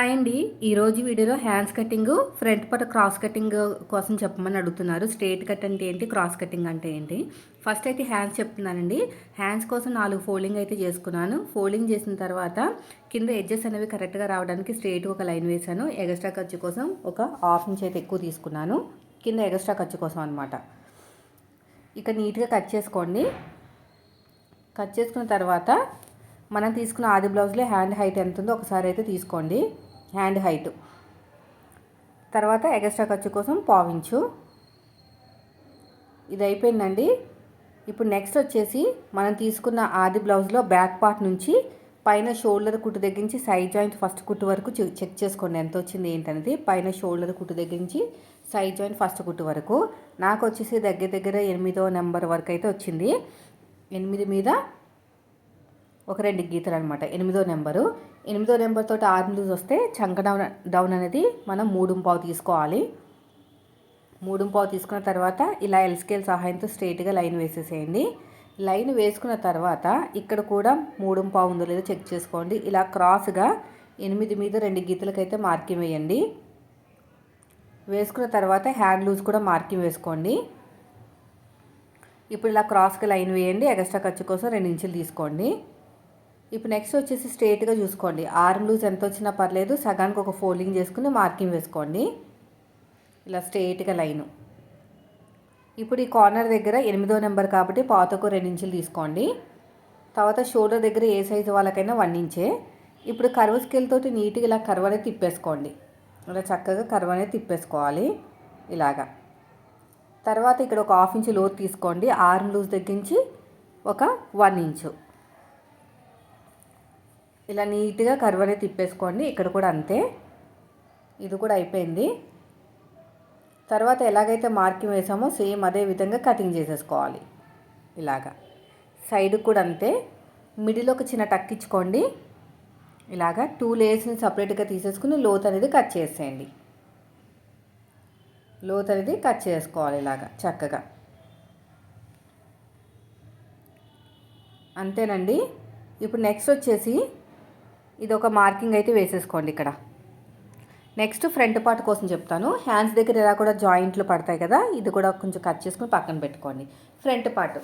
Hi అండి ఈరోజు వీడియోలో హ్యాండ్స్ కటింగ్ ఫ్రంట్ పట క్రాస్ కటింగ్ కోసం చెప్పమని అడుగుతున్నారు. స్ట్రేట్ కట్ అంటే ఏంటి క్రాస్ కటింగ్ అంటే ఏంటి? ఫస్ట్ అయితే హ్యాండ్స్ చెప్తున్నానండి. హ్యాండ్స్ కోసం నాలుగు ఫోల్డింగ్ అయితే చేసుకున్నాను. ఫోల్డింగ్ చేసిన తర్వాత కింద ఎడ్జెస్ అనేవి కరెక్ట్గా రావడానికి స్ట్రేట్ ఒక లైన్ వేశాను. ఎగస్ట్రా ఖర్చు కోసం ఒక హాఫ్ ఇంచ్ అయితే ఎక్కువ తీసుకున్నాను. కింద ఎగస్ట్రా ఖర్చు కోసం అనమాట ఇక నీట్గా కట్ చేసుకోండి. కట్ చేసుకున్న తర్వాత మనం తీసుకున్న ఆది బ్లౌజ్లో హ్యాండ్ హైట్ ఎంత ఉందో ఒకసారి అయితే తీసుకోండి. Hand height. తర్వాత ఎగస్ట్రా ఖర్చు కోసం పావించు ఇది అయిపోయిందండి. ఇప్పుడు నెక్స్ట్ వచ్చేసి మనం తీసుకున్న ఆది బ్లౌజ్లో బ్యాక్ పార్ట్ నుంచి పైన షోల్డర్ కుట్టు దగ్గర నుంచి సైడ్ జాయింట్ ఫస్ట్ కుట్టు వరకు చెక్ చేసుకోండి. ఎంత వచ్చింది ఏంటనేది. పైన షోల్డర్ కుట్టు దగ్గర నుంచి సైడ్ జాయింట్ ఫస్ట్ కుట్టు వరకు. నాకు వచ్చేసి దగ్గర దగ్గర ఎనిమిదో నెంబర్ వరకు అయితే వచ్చింది. ఎనిమిది మీద ఒక రెండు గీతలు అనమాట ఎనిమిదో నెంబరు. ఎనిమిదో నెంబర్ తోటి ఆర్మ్ లూజ్ వస్తే చంక డౌన్ డౌన్ అనేది మనం మూడు పావు తీసుకోవాలి. మూడు పావు తీసుకున్న తర్వాత ఇలా ఎల్స్కేల్ సహాయంతో స్ట్రైట్గా లైన్ వేసేసేయండి. లైన్ వేసుకున్న తర్వాత ఇక్కడ కూడా మూడు పావు ఉందో లేదో చెక్ చేసుకోండి. ఇలా క్రాస్గా ఎనిమిది మీద రెండు గీతలకైతే మార్కింగ్ వేయండి. వేసుకున్న తర్వాత హ్యాండ్ లూజ్ కూడా మార్కింగ్ వేసుకోండి. ఇప్పుడు ఇలా క్రాస్కి లైన్ వేయండి. ఎక్స్ట్రా ఖర్చు కోసం రెండు ఇంచులు తీసుకోండి. ఇప్పుడు నెక్స్ట్ వచ్చేసి స్ట్రేట్గా చూసుకోండి. ఆర్మ్ లూజ్ ఎంత వచ్చినా పర్లేదు సగానికి ఒక ఫోల్డింగ్ చేసుకుని మార్కింగ్ వేసుకోండి. ఇలా స్ట్రేట్గా లైను. ఇప్పుడు ఈ కార్నర్ దగ్గర ఎనిమిదో నెంబర్ కాబట్టి పాతకు రెండు ఇంచులు తీసుకోండి. తర్వాత షోల్డర్ దగ్గర ఏ సైజు వాళ్ళకైనా వన్ ఇంచే. ఇప్పుడు కర్వ్ స్కేల్ తోటి నీట్గా ఇలా కర్వ్ అనేది తిప్పేసుకోండి. ఇలా చక్కగా కర్వ్ అనేది తిప్పేసుకోవాలి. ఇలాగా. తర్వాత ఇక్కడ ఒక హాఫ్ ఇంచ్ లోతు తీసుకోండి. ఆర్మ్ లూజ్ దగ్గర నుంచి ఒక వన్ ఇంచు. ఇలా నీట్గా కర్వ్ అనేది తిప్పేసుకోండి. ఇక్కడ కూడా అంతే. ఇది కూడా అయిపోయింది. తర్వాత ఎలాగైతే మార్కింగ్ వేసామో సేమ్ అదే విధంగా కటింగ్ చేసేసుకోవాలి. ఇలాగా. సైడ్ కూడా అంతే. మిడిల్ ఒక చిన్న టక్ ఇచ్చుకోండి. ఇలాగా టూ లేయర్స్ని సపరేట్గా తీసేసుకుని లోత్ అనేది కట్ చేసేయండి. లోత్ అనేది కట్ చేసుకోవాలి ఇలాగా చక్కగా. అంతేనండి. ఇప్పుడు నెక్స్ట్ వచ్చేసి ఇది ఒక మార్కింగ్ అయితే వేసేసుకోండి ఇక్కడ. నెక్స్ట్ ఫ్రంట్ పార్ట్ కోసం చెప్తాను. హ్యాండ్స్ దగ్గర ఇలా కూడా జాయింట్లు పడతాయి కదా ఇది కూడా కొంచెం కట్ చేసుకుని పక్కన పెట్టుకోండి. Front part.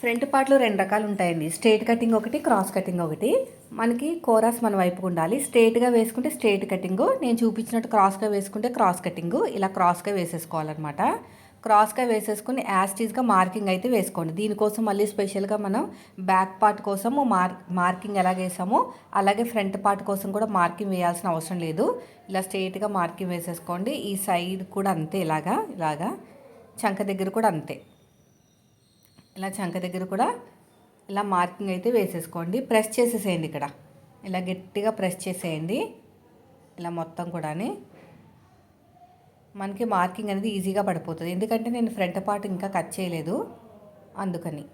ఫ్రంట్ పార్ట్లో రెండు రకాలు ఉంటాయండి. స్ట్రేట్ కటింగ్ ఒకటి క్రాస్ కటింగ్ ఒకటి. మనకి కోరాస్ మన వైపుకు ఉండాలి. స్ట్రేట్గా వేసుకుంటే స్ట్రేట్ కటింగ్. నేను చూపించినట్టు క్రాస్గా వేసుకుంటే క్రాస్ కటింగ్. ఇలా క్రాస్గా వేసేసుకోవాలన్నమాట. క్రాస్గా వేసేసుకుని యాస్టీజ్గా మార్కింగ్ అయితే వేసుకోండి. దీనికోసం మళ్ళీ స్పెషల్గా మనం బ్యాక్ పార్ట్ కోసము మార్ మార్కింగ్ ఎలా వేసామో అలాగే ఫ్రంట్ పార్ట్ కోసం కూడా మార్కింగ్ వేయాల్సిన అవసరం లేదు. ఇలా స్ట్రైట్గా మార్కింగ్ వేసేసుకోండి. ఈ సైడ్ కూడా అంతే ఇలాగా ఇలాగా. చంక దగ్గర కూడా అంతే. ఇలా చంక దగ్గర కూడా ఇలా మార్కింగ్ అయితే వేసేసుకోండి. ప్రెస్ చేసేసేయండి ఇక్కడ. ఇలా గట్టిగా ప్రెస్ చేసేయండి. ఇలా మొత్తం కూడా మనకి మార్కింగ్ అనేది ఈజీగా పడిపోతుంది. ఎందుకంటే నేను ఫ్రంట్ పార్ట్ ఇంకా కట్ చేయలేదు. అందుకని.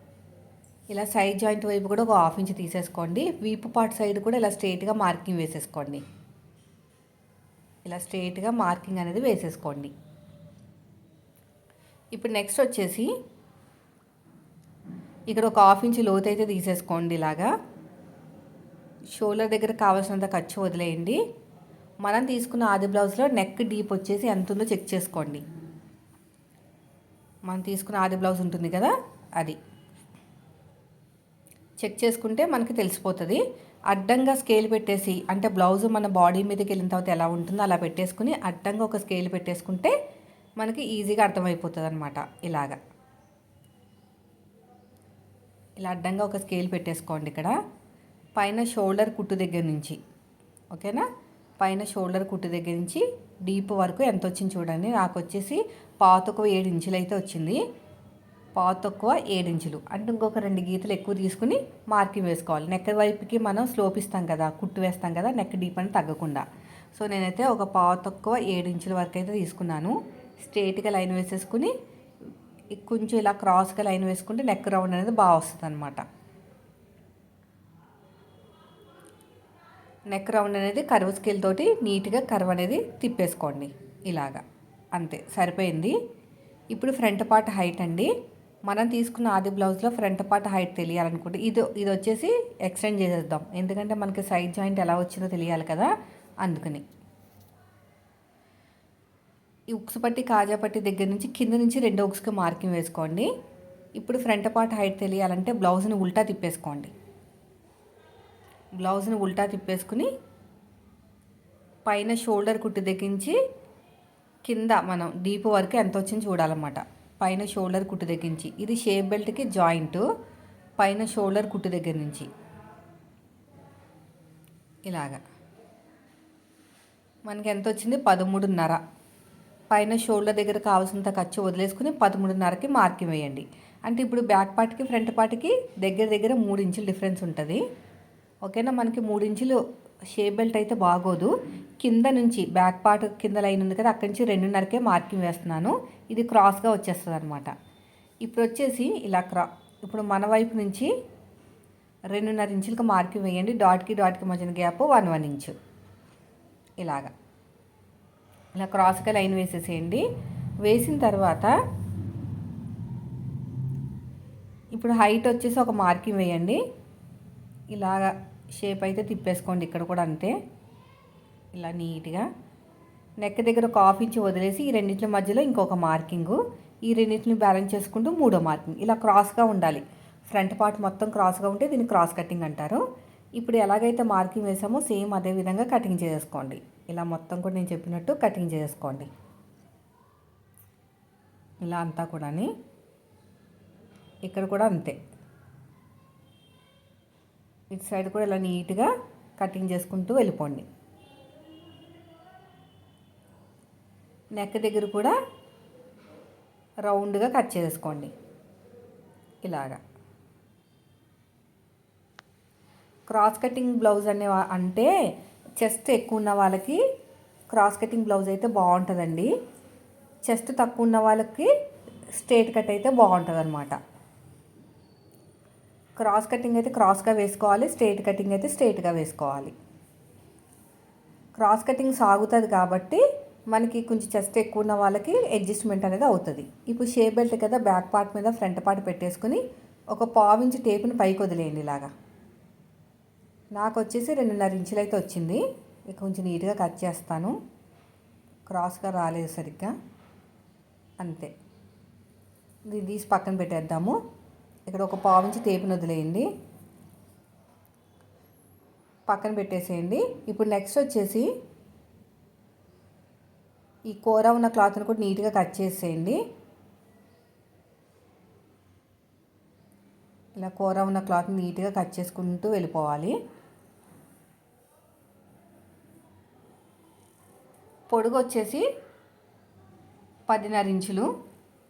ఇలా సైడ్ జాయింట్ వైపు కూడా ఒక హాఫ్ ఇంచ్ తీసేసుకోండి. వీపు పార్ట్ సైడ్ కూడా ఇలా స్ట్రైట్గా మార్కింగ్ వేసేసుకోండి. ఇలా స్ట్రైట్గా మార్కింగ్ అనేది వేసేసుకోండి. ఇప్పుడు నెక్స్ట్ వచ్చేసి ఇక్కడ ఒక హాఫ్ ఇంచ్ లోతు అయితే తీసేసుకోండి ఇలాగా. షోల్డర్ దగ్గర కావాల్సినంత ఖర్చు వదిలేయండి. మనం తీసుకున్న ఆది బ్లౌజ్లో నెక్ డీప్ వచ్చేసి ఎంత ఉందో చెక్ చేసుకోండి. మనం తీసుకున్న ఆది బ్లౌజ్ ఉంటుంది కదా అది. చెక్ చేసుకుంటే మనకి తెలిసిపోతుంది. అడ్డంగా స్కేల్ పెట్టేసి అంటే బ్లౌజ్ మన బాడీ మీదకి వెళ్ళిన తర్వాత ఎలా ఉంటుందో అలా పెట్టేసుకుని అడ్డంగా ఒక స్కేల్ పెట్టేసుకుంటే మనకి ఈజీగా అర్థమైపోతుంది అనమాట ఇలాగా. ఇలా అడ్డంగా ఒక స్కేల్ పెట్టేసుకోండి ఇక్కడ. పైన షోల్డర్ కుట్టు దగ్గర నుంచి. ఓకేనా? పైన షోల్డర్ కుట్టు దగ్గర నుంచి డీప్ వరకు ఎంత వచ్చింది చూడండి. నాకు వచ్చేసి పాతొక్కువ ఏడు ఇంచులు అయితే వచ్చింది. పాతొక్కువ ఏడు ఇంచులు. అంటే ఇంకొక రెండు గీతలు ఎక్కువ తీసుకుని మార్కింగ్ వేసుకోవాలి. నెక్ వైపుకి మనం స్లోప్ ఇస్తాం కదా కుట్టు వేస్తాం కదా నెక్ డీప్ అని తగ్గకుండా. సో నేనైతే ఒక పాతొక్కువ ఏడు ఇంచుల వరకు అయితే తీసుకున్నాను. స్ట్రేట్గా లైన్ వేసేసుకుని కొంచెం ఇలా క్రాస్గా లైన్ వేసుకుంటే నెక్ రౌండ్ అనేది బాగా వస్తుంది అనమాట నెక్ రౌండ్ అనేది కర్వ్ స్కేల్ తోటి నీట్గా కర్వ్ అనేది తిప్పేసుకోండి. ఇలాగా. అంతే. సరిపోయింది. ఇప్పుడు ఫ్రంట్ పార్ట్ హైట్ అండి. మనం తీసుకున్న ఆది బ్లౌజ్లో ఫ్రంట్ పార్ట్ హైట్ తెలియాలనుకుంటే ఇది ఇది వచ్చేసి ఎక్స్టెండ్ చేసేద్దాం. ఎందుకంటే మనకి సైడ్ జాయింట్ ఎలా వచ్చిందో తెలియాలి కదా. అందుకని. ఈ ఉక్స్ పట్టి కాజా పట్టి దగ్గర నుంచి కింద నుంచి రెండు ఉక్స్కి మార్కింగ్ వేసుకోండి. ఇప్పుడు ఫ్రంట్ పార్ట్ హైట్ తెలియాలంటే బ్లౌజ్ని ఉల్టా తిప్పేసుకోండి. బ్లౌజ్ని ఉల్టా తిప్పేసుకుని పైన షోల్డర్ కుట్టు దగ్గించి కింద మనం డీప్ వరకు ఎంత వచ్చింది చూడాలన్నమాట. పైన షోల్డర్ కుట్టు దగ్గించి ఇది షేప్ బెల్ట్కి జాయింట్. పైన షోల్డర్ కుట్టు దగ్గర నుంచి. ఇలాగా. మనకి ఎంత వచ్చింది? పదమూడున్నర. పైన షోల్డర్ దగ్గర కావాల్సినంత ఖర్చు వదిలేసుకుని పదమూడున్నరకి మార్కింగ్ వేయండి. అంటే ఇప్పుడు బ్యాక్ పార్ట్కి ఫ్రంట్ పార్ట్కి దగ్గర దగ్గర మూడు ఇంచులు డిఫరెన్స్ ఉంటుంది. ఓకేనా? మనకి మూడు ఇంచులు షేప్ బెల్ట్ అయితే బాగోదు. కింద నుంచి బ్యాక్ పార్ట్ కింద లైన్ ఉంది కదా అక్కడి నుంచి రెండున్నరకే మార్కింగ్ వేస్తున్నాను. ఇది క్రాస్గా వచ్చేస్తుంది అనమాట ఇప్పుడు వచ్చేసి ఇలా క్రా ఇప్పుడు మన వైపు నుంచి రెండున్నర ఇంచులకు మార్కింగ్ వేయండి. డాట్కి డాట్కి మధ్యన గ్యాప్ వన్ వన్ ఇంచు. ఇలాగా. ఇలా క్రాస్గా లైన్ వేసేసేయండి. వేసిన తర్వాత ఇప్పుడు హైట్ వచ్చేసి ఒక మార్కింగ్ వేయండి. ఇలాగా షేప్ అయితే తిప్పేసుకోండి ఇక్కడ కూడా అంతే. ఇలా నీట్గా. నెక్ దగ్గర ఒక హాఫ్ ఇంచ్ వదిలేసి ఈ రెండింటి మధ్యలో ఇంకొక మార్కింగు. ఈ రెండింటిని బ్యాలెన్స్ చేసుకుంటూ మూడో మార్కింగ్. ఇలా క్రాస్గా ఉండాలి. ఫ్రంట్ పార్ట్ మొత్తం క్రాస్గా ఉంటే దీన్ని క్రాస్ కటింగ్ అంటారు. ఇప్పుడు ఎలాగైతే మార్కింగ్ వేసామో సేమ్ అదే విధంగా కటింగ్ చేసుకోండి ఇలా మొత్తం కూడా నేను చెప్పినట్టు కటింగ్ చేసుకోండి ఇలా అంతా కూడా ఇక్కడ కూడా అంతే. ఇటు సైడ్ కూడా ఇలా నీట్గా కటింగ్ చేసుకుంటూ వెళ్ళిపోండి. నెక్ దగ్గర కూడా రౌండ్గా కట్ చేసుకోండి. ఇలాగా. క్రాస్ కటింగ్ బ్లౌజ్ అనే అంటే చెస్ట్ ఎక్కువ ఉన్న వాళ్ళకి క్రాస్ కటింగ్ బ్లౌజ్ అయితే బాగుంటుందండి. చెస్ట్ తక్కువ ఉన్న వాళ్ళకి స్ట్రేట్ కట్ అయితే బాగుంటుంది అనమాట క్రాస్ కటింగ్ అయితే క్రాస్గా వేసుకోవాలి స్ట్రేట్ కటింగ్ అయితే స్ట్రేట్గా వేసుకోవాలి. క్రాస్ కటింగ్ సాగుతుంది కాబట్టి మనకి కొంచెం చెస్ట్ ఎక్కువ ఉన్న వాళ్ళకి అడ్జస్ట్మెంట్ అనేది అవుతుంది. ఇప్పుడు షే బెల్ట్ కదా బ్యాక్ పార్ట్ మీద ఫ్రంట్ పార్ట్ పెట్టేసుకుని ఒక పావించి టేపుని పైకి వదిలేయండి ఇలాగా. నాకు వచ్చేసి రెండున్నర ఇంచులు అయితే వచ్చింది. ఇక కొంచెం నీట్గా కట్ చేస్తాను. క్రాస్గా రాలేదు సరిగ్గా. అంతే. దీన్ని తీసి పక్కన పెట్టేద్దాము. ఇక్కడ ఒక పావు ఇంచి టేపుని వదిలేయండి. పక్కన పెట్టేసేయండి. ఇప్పుడు నెక్స్ట్ వచ్చేసి ఈ కూర ఉన్న క్లాత్ని కూడా నీట్గా కట్ చేసేయండి. ఇలా కూర ఉన్న క్లాత్ని నీట్గా కట్ చేసుకుంటూ వెళ్ళిపోవాలి. పొడుగు వచ్చేసి పదిన్నర ఇంచులు.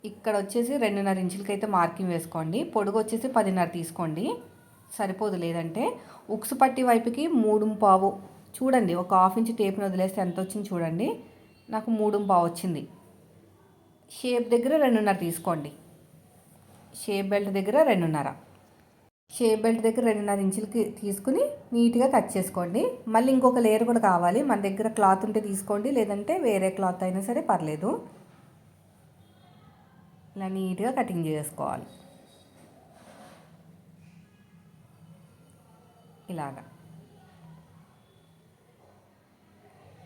ఇక్కడ వచ్చేసి రెండున్నర ఇంచులకి అయితే మార్కింగ్ వేసుకోండి. పొడుగు వచ్చేసి పదిన్నర తీసుకోండి. సరిపోదు లేదంటే ఉక్సు పట్టి వైపుకి మూడు పావు చూడండి ఒక హాఫ్ ఇంచ్ టేప్ని వదిలేస్తే ఎంత వచ్చింది చూడండి. నాకు మూడు పావు వచ్చింది. షేప్ దగ్గర రెండున్నర తీసుకోండి. షేప్ బెల్ట్ దగ్గర రెండున్నర. షేప్ బెల్ట్ దగ్గర రెండున్నర ఇంచులకి తీసుకుని నీట్గా కట్ చేసుకోండి. మళ్ళీ ఇంకొక లేయర్ కూడా కావాలి. మన దగ్గర క్లాత్ ఉంటే తీసుకోండి లేదంటే వేరే క్లాత్ అయినా సరే పర్లేదు. ఇలా నీట్గా కటింగ్ చేసుకోవాలి. ఇలాగా.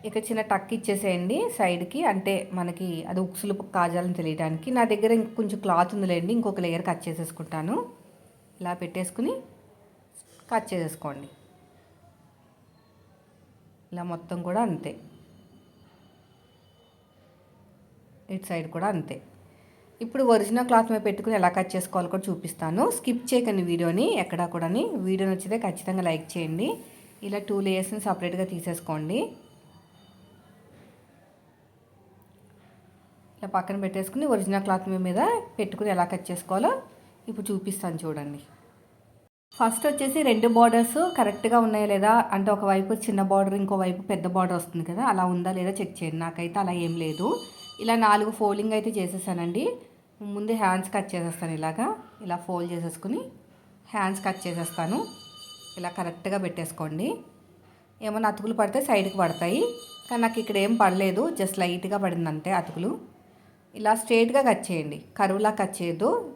ఇక చిన్న టక్ ఇచ్చేసేయండి సైడ్కి. అంటే మనకి అది ఉక్సులు కాజాలని తెలియడానికి నా దగ్గర ఇంకొంచెం క్లాత్ ఉందిలేండి ఇంకొక లేయర్ కట్ చేసేసుకుంటాను. ఇలా పెట్టేసుకుని కట్ చేసేసుకోండి. ఇలా మొత్తం కూడా అంతే. ఇటు సైడ్ కూడా అంతే. ఇప్పుడు ఒరిజినల్ క్లాత్ మీద పెట్టుకుని ఎలా కట్ చేసుకోవాలో కూడా చూపిస్తాను. స్కిప్ చేయకండి వీడియోని ఎక్కడా కూడా వీడియో నచ్చితే ఖచ్చితంగా లైక్ చేయండి. ఇలా టూ లేయర్స్ని సపరేట్గా తీసేసుకోండి. ఇలా పక్కన పెట్టేసుకుని ఒరిజినల్ క్లాత్ మీద పెట్టుకుని ఎలా కట్ చేసుకోవాలో ఇప్పుడు చూపిస్తాను చూడండి. ఫస్ట్ వచ్చేసి రెండు బార్డర్స్ కరెక్ట్గా ఉన్నాయా లేదా? అంటే ఒకవైపు చిన్న బార్డర్ ఇంకోవైపు పెద్ద బార్డర్ వస్తుంది కదా? అలా ఉందా లేదా చెక్ చేయండి. నాకైతే అలా ఏం లేదు. ఇలా నాలుగు ఫోల్డింగ్ అయితే చేసేసానండి. ముందు హ్యాండ్స్ కట్ చేసేస్తాను ఇలాగా. ఇలా ఫోల్డ్ చేసేసుకుని హ్యాండ్స్ కట్ చేసేస్తాను. ఇలా కరెక్ట్గా పెట్టేసుకోండి. ఏమైనా అతుకులు పడితే సైడ్కి పడతాయి. కానీ నాకు ఇక్కడ ఏం పడలేదు. జస్ట్ లైట్గా పడింది అంతే అతుకులు. ఇలా స్ట్రేట్గా కట్ చేయండి. కరువులా కట్ చేయొద్దు.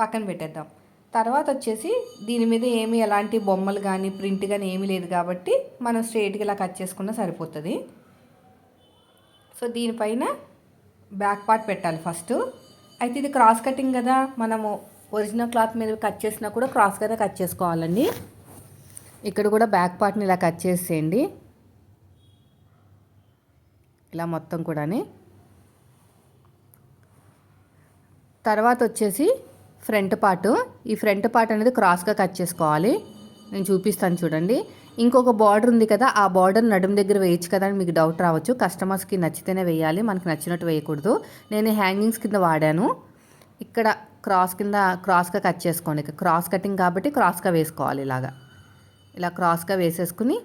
పక్కన పెట్టేద్దాం. తర్వాత వచ్చేసి దీని మీద ఏమి ఎలాంటి బొమ్మలు కానీ ప్రింట్ కానీ ఏమీ లేదు కాబట్టి మనం స్ట్రేట్గా ఇలా కట్ చేసుకున్నా సరిపోతుంది. సో దీనిపైన బ్యాక్ పార్ట్ పెట్టాలి ఫస్ట్. అయితే ఇది క్రాస్ కటింగ్ కదా మనము ఒరిజినల్ క్లాత్ మీద కట్ చేసినా కూడా క్రాస్గానే కట్ చేసుకోవాలండి. ఇక్కడ కూడా బ్యాక్ పార్ట్ని ఇలా కట్ చేసేయండి. ఇలా మొత్తం కూడాని. తర్వాత వచ్చేసి ఫ్రంట్ పార్ట్. ఈ ఫ్రంట్ పార్ట్ అనేది క్రాస్గా కట్ చేసుకోవాలి. నేను చూపిస్తాను చూడండి. ఇంకొక బార్డర్ ఉంది కదా ఆ బార్డర్ నడుము దగ్గర వేయచ్చు కదా అని మీకు డౌట్ రావచ్చు. కస్టమర్స్కి నచ్చితేనే వేయాలి మనకి నచ్చినట్టు వేయకూడదు. నేను హ్యాంగింగ్స్ కింద వాడాను. ఇక్కడ క్రాస్ కింద క్రాస్గా కట్ చేసుకోండి. క్రాస్ కటింగ్ కాబట్టి క్రాస్గా వేసుకోవాలి ఇలాగా. ఇలా క్రాస్గా వేసేసుకుని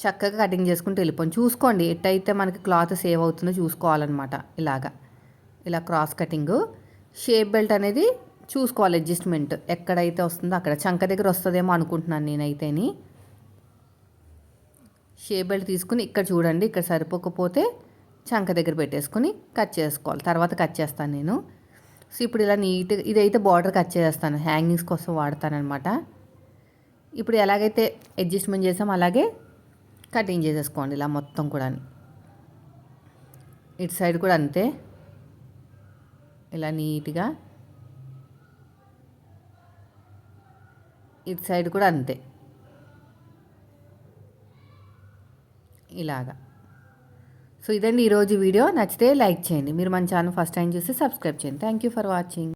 చక్కగా కటింగ్ చేసుకుంటూ వెళ్ళిపోండి. చూసుకోండి ఎట్టయితే మనకి క్లాత్ సేవ్ అవుతుందో చూసుకోవాలన్నమాట ఇలాగా. ఇలా క్రాస్ కటింగు షేప్ బెల్ట్ అనేది చూసుకోవాలి అడ్జస్ట్మెంట్ ఎక్కడైతే వస్తుందో అక్కడ. చంక దగ్గర వస్తుందేమో అనుకుంటున్నాను నేనైతేని. షేప్ బెల్ట్ తీసుకుని ఇక్కడ చూడండి ఇక్కడ సరిపోకపోతే చంక దగ్గర పెట్టేసుకుని కట్ చేసుకోవాలి. తర్వాత కట్ చేస్తాను నేను. సో ఇప్పుడు ఇలా నీట్గా ఇదైతే బార్డర్ కట్ చేస్తాను హ్యాంగింగ్స్ కోసం వాడతానమాట ఇప్పుడు ఎలాగైతే అడ్జస్ట్మెంట్ చేసామో అలాగే కటింగ్ చేసేసుకోండి ఇలా మొత్తం కూడా ఇటు సైడ్ కూడా అంతే. ఇలా నీట్గా ఇటు సైడ్ కూడా అంతే. ఇలాగా. సో ఇదండి ఈరోజు వీడియో. నచ్చితే లైక్ చేయండి. మీరు మన ఛానల్ ఫస్ట్ టైం చూసి సబ్స్క్రైబ్ చేయండి. Thank you for watching